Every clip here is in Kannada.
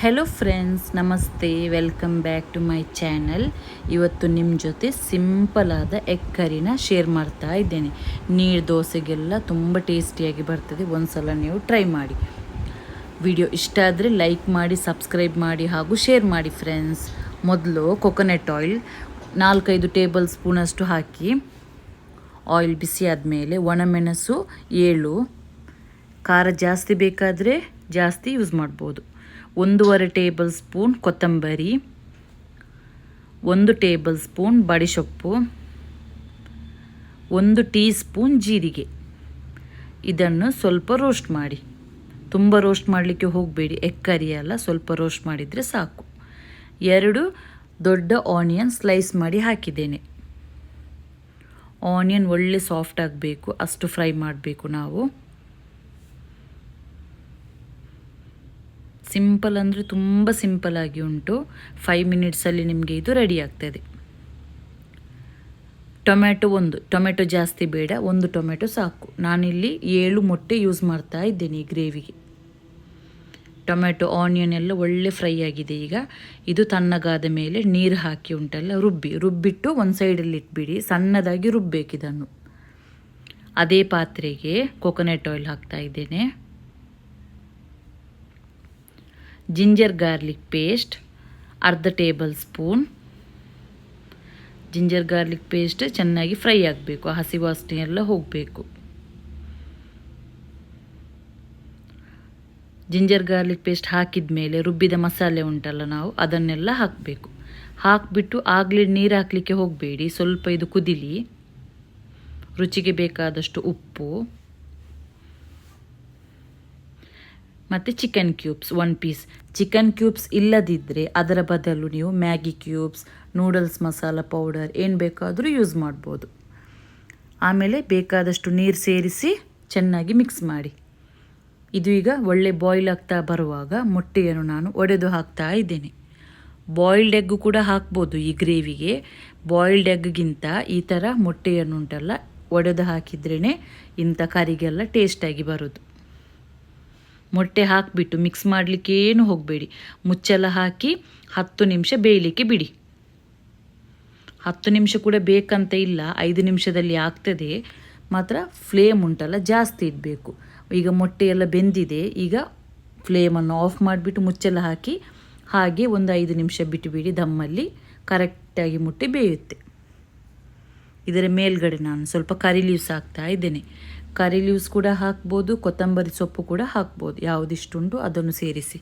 ಹೆಲೋ ಫ್ರೆಂಡ್ಸ್ ನಮಸ್ತೆ welcome back to my channel ಇವತ್ತು ನಿಮ್ಮ ಜೊತೆ ಸಿಂಪಲ್ ಆದ ಎಗ್ ಕರಿನ ಶೇರ್ ಮಾಡ್ತಾ ಇದ್ದೇನೆ. ನೀರು ದೋಸೆಗೆಲ್ಲ ತುಂಬ ಟೇಸ್ಟಿಯಾಗಿ ಬರ್ತದೆ, ಒಂದ್ಸಲ ನೀವು ಟ್ರೈ ಮಾಡಿ. ವಿಡಿಯೋ ಇಷ್ಟ ಆದರೆ ಲೈಕ್ ಮಾಡಿ ಸಬ್ಸ್ಕ್ರೈಬ್ ಮಾಡಿ ಹಾಗೂ ಶೇರ್ ಮಾಡಿ ಫ್ರೆಂಡ್ಸ್ ಮೊದಲು ಕೊಕೊನೆಟ್ ಆಯಿಲ್ ನಾಲ್ಕೈದು ಟೇಬಲ್ ಸ್ಪೂನಷ್ಟು ಹಾಕಿ ಆಯಿಲ್ ಬಿಸಿ ಆದಮೇಲೆ ಒಣಮೆಣಸು, ಏಳು. ಖಾರ ಜಾಸ್ತಿ ಬೇಕಾದರೆ ಜಾಸ್ತಿ ಯೂಸ್ ಮಾಡ್ಬೋದು. ಒಂದೂವರೆ ಟೇಬಲ್ ಸ್ಪೂನ್ ಕೊತ್ತಂಬರಿ, ಒಂದು ಟೇಬಲ್ ಸ್ಪೂನ್ ಬಡಿಸೊಪ್ಪು ಒಂದು ಟೀ ಸ್ಪೂನ್ ಜೀರಿಗೆ. ಇದನ್ನು ಸ್ವಲ್ಪ ರೋಸ್ಟ್ ಮಾಡಿ. ತುಂಬ ರೋಸ್ಟ್ ಮಾಡಲಿಕ್ಕೆ ಹೋಗಬೇಡಿ. ಎಗ್ ಕರಿ ಅಲ್ಲ, ಸ್ವಲ್ಪ ರೋಸ್ಟ್ ಮಾಡಿದರೆ ಸಾಕು. ಎರಡು ದೊಡ್ಡ ಆನಿಯನ್ ಸ್ಲೈಸ್ ಮಾಡಿ ಹಾಕಿದ್ದೇನೆ. ಆನಿಯನ್ ಒಳ್ಳೆ ಸಾಫ್ಟ್ ಆಗಬೇಕು, ಅಷ್ಟು ಫ್ರೈ ಮಾಡಬೇಕು ನಾವು. ಸಿಂಪಲ್ ಅಂದರೆ ತುಂಬ ಸಿಂಪಲ್ ಆಗಿ ಉಂಟು. ಫೈವ್ ಮಿನಿಟ್ಸಲ್ಲಿ ನಿಮಗೆ ಇದು ರೆಡಿ ಆಗ್ತದೆ. ಟೊಮ್ಯಾಟೊ ಒಂದು ಟೊಮೆಟೊ ಜಾಸ್ತಿ ಬೇಡ, ಒಂದು ಟೊಮೆಟೊ ಸಾಕು. ನಾನಿಲ್ಲಿ ಏಳು ಮೊಟ್ಟೆ ಯೂಸ್ ಮಾಡ್ತಾ ಇದ್ದೇನೆ ಈ ಗ್ರೇವಿಗೆ ಟೊಮೆಟೊ ಆನಿಯನ್ ಎಲ್ಲ ಒಳ್ಳೆ ಫ್ರೈ ಆಗಿದೆ ಈಗ. ಇದು ತಣ್ಣಗಾದ ಮೇಲೆ ನೀರು ಹಾಕಿ ಉಂಟಲ್ಲ, ರುಬ್ಬಿ. ರುಬ್ಬಿಟ್ಟು ಒಂದು ಸೈಡಲ್ಲಿ ಇಟ್ಬಿಡಿ. ಸಣ್ಣದಾಗಿ ರುಬ್ಬಬೇಕು ಇದನ್ನು. ಅದೇ ಪಾತ್ರೆಗೆ ಕೊಕೊನೆಟ್ ಆಯಿಲ್ ಹಾಕ್ತಾ ಇದ್ದೇನೆ. ಜಿಂಜರ್ ಗಾರ್ಲಿಕ್ ಪೇಸ್ಟ್, ಅರ್ಧ tablespoon. Ginger garlic paste ಚೆನ್ನಾಗಿ ಫ್ರೈ ಆಗಬೇಕು, ಹಸಿ ವಾಸನೆ ಎಲ್ಲ ಹೋಗಬೇಕು. ಜಿಂಜರ್ ಗಾರ್ಲಿಕ್ ಪೇಸ್ಟ್ ಹಾಕಿದ ಮೇಲೆ ರುಬ್ಬಿದ ಮಸಾಲೆ ಉಂಟಲ್ಲ ನಾವು, ಅದನ್ನೆಲ್ಲ ಹಾಕಬೇಕು. ಹಾಕಿಬಿಟ್ಟು ಆಗಲೇ ನೀರು ಹಾಕಲಿಕ್ಕೆ ಹೋಗಬೇಡಿ, ಸ್ವಲ್ಪ ಇದು ಕುದಿಲಿ. ರುಚಿಗೆ ಬೇಕಾದಷ್ಟು ಉಪ್ಪು. ಮತ್ತು chicken cubes one piece chicken cubes ಇಲ್ಲದಿದ್ದರೆ ಅದರ ಬದಲು ನೀವು Maggi cubes noodles masala powder ಏನು ಬೇಕಾದರೂ ಯೂಸ್ ಮಾಡ್ಬೋದು. ಆಮೇಲೆ ಬೇಕಾದಷ್ಟು ನೀರು ಸೇರಿಸಿ ಚೆನ್ನಾಗಿ ಮಿಕ್ಸ್ ಮಾಡಿ. ಇದು ಈಗ ಒಳ್ಳೆ ಬಾಯ್ಲ್ ಆಗ್ತಾ ಬರುವಾಗ ಮೊಟ್ಟೆಯನ್ನು ನಾನು ಒಡೆದು ಹಾಕ್ತಾ ಇದ್ದೇನೆ. ಬಾಯ್ಲ್ಡ್ ಎಗ್ ಕೂಡ ಹಾಕ್ಬೋದು ಈ ಗ್ರೇವಿಗೆ ಬಾಯ್ಲ್ಡ್ ಎಗ್ಗಿಂತ ಈ ಥರ ಮೊಟ್ಟೆಯನ್ನುಂಟಲ್ಲ, ಒಡೆದು ಹಾಕಿದ್ರೇ ಇಂಥ ಕರಿಗೆಲ್ಲ ಟೇಸ್ಟಾಗಿ ಬರೋದು. ಮೊಟ್ಟೆ ಹಾಕಿಬಿಟ್ಟು ಮಿಕ್ಸ್ ಮಾಡಲಿಕ್ಕೆ ಏನು ಹೋಗಬೇಡಿ. ಮುಚ್ಚೆಲ್ಲ ಹಾಕಿ ಹತ್ತು ನಿಮಿಷ ಬೇಯಲಿಕ್ಕೆ ಬಿಡಿ. ಹತ್ತು ನಿಮಿಷ ಕೂಡ ಬೇಕಂತ ಇಲ್ಲ, ಐದು ನಿಮಿಷದಲ್ಲಿ ಆಗ್ತದೆ. ಮಾತ್ರ ಫ್ಲೇಮ್ ಉಂಟಲ್ಲ, ಜಾಸ್ತಿ ಇಡಬೇಕು. ಈಗ ಮೊಟ್ಟೆ ಎಲ್ಲ ಬೆಂದಿದೆ, ಈಗ ಫ್ಲೇಮನ್ನು ಆಫ್ ಮಾಡಿಬಿಟ್ಟು ಮುಚ್ಚೆಲ್ಲ ಹಾಕಿ ಹಾಗೆ ಒಂದು ಐದು ನಿಮಿಷ ಬಿಟ್ಟುಬಿಡಿ ದಮ್ಮಲ್ಲಿ ಕರೆಕ್ಟಾಗಿ ಮೊಟ್ಟೆ ಬೇಯುತ್ತೆ. ಇದರ ಮೇಲ್ಗಡೆ ನಾನು ಸ್ವಲ್ಪ ಕರಿ ಲೀವ್ಸ್ ಹಾಕ್ತಾ ಇದ್ದೇನೆ. ಕರಿ ಲೀವ್ಸ್ ಕೂಡ ಹಾಕ್ಬೋದು, ಕೊತ್ತಂಬರಿ ಸೊಪ್ಪು ಕೂಡ ಹಾಕ್ಬೋದು. ಯಾವುದಿಷ್ಟುಂಟು ಅದನ್ನು ಸೇರಿಸಿ.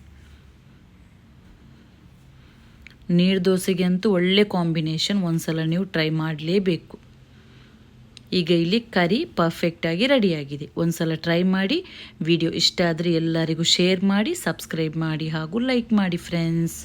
ನೀರು ದೋಸೆಗೆ ಅಂತೂ ಒಳ್ಳೆ ಕಾಂಬಿನೇಷನ್ ಒಂದ್ಸಲ ನೀವು ಟ್ರೈ ಮಾಡಲೇಬೇಕು. ಈಗ ಇಲ್ಲಿ ಕರಿ ಪರ್ಫೆಕ್ಟಾಗಿ ರೆಡಿಯಾಗಿದೆ. ಒಂದ್ಸಲ ಟ್ರೈ ಮಾಡಿ, ವಿಡಿಯೋ ಇಷ್ಟ ಆದರೆ ಎಲ್ಲರಿಗೂ ಶೇರ್ ಮಾಡಿ, ಸಬ್ಸ್ಕ್ರೈಬ್ ಮಾಡಿ ಹಾಗೂ ಲೈಕ್ ಮಾಡಿ ಫ್ರೆಂಡ್ಸ್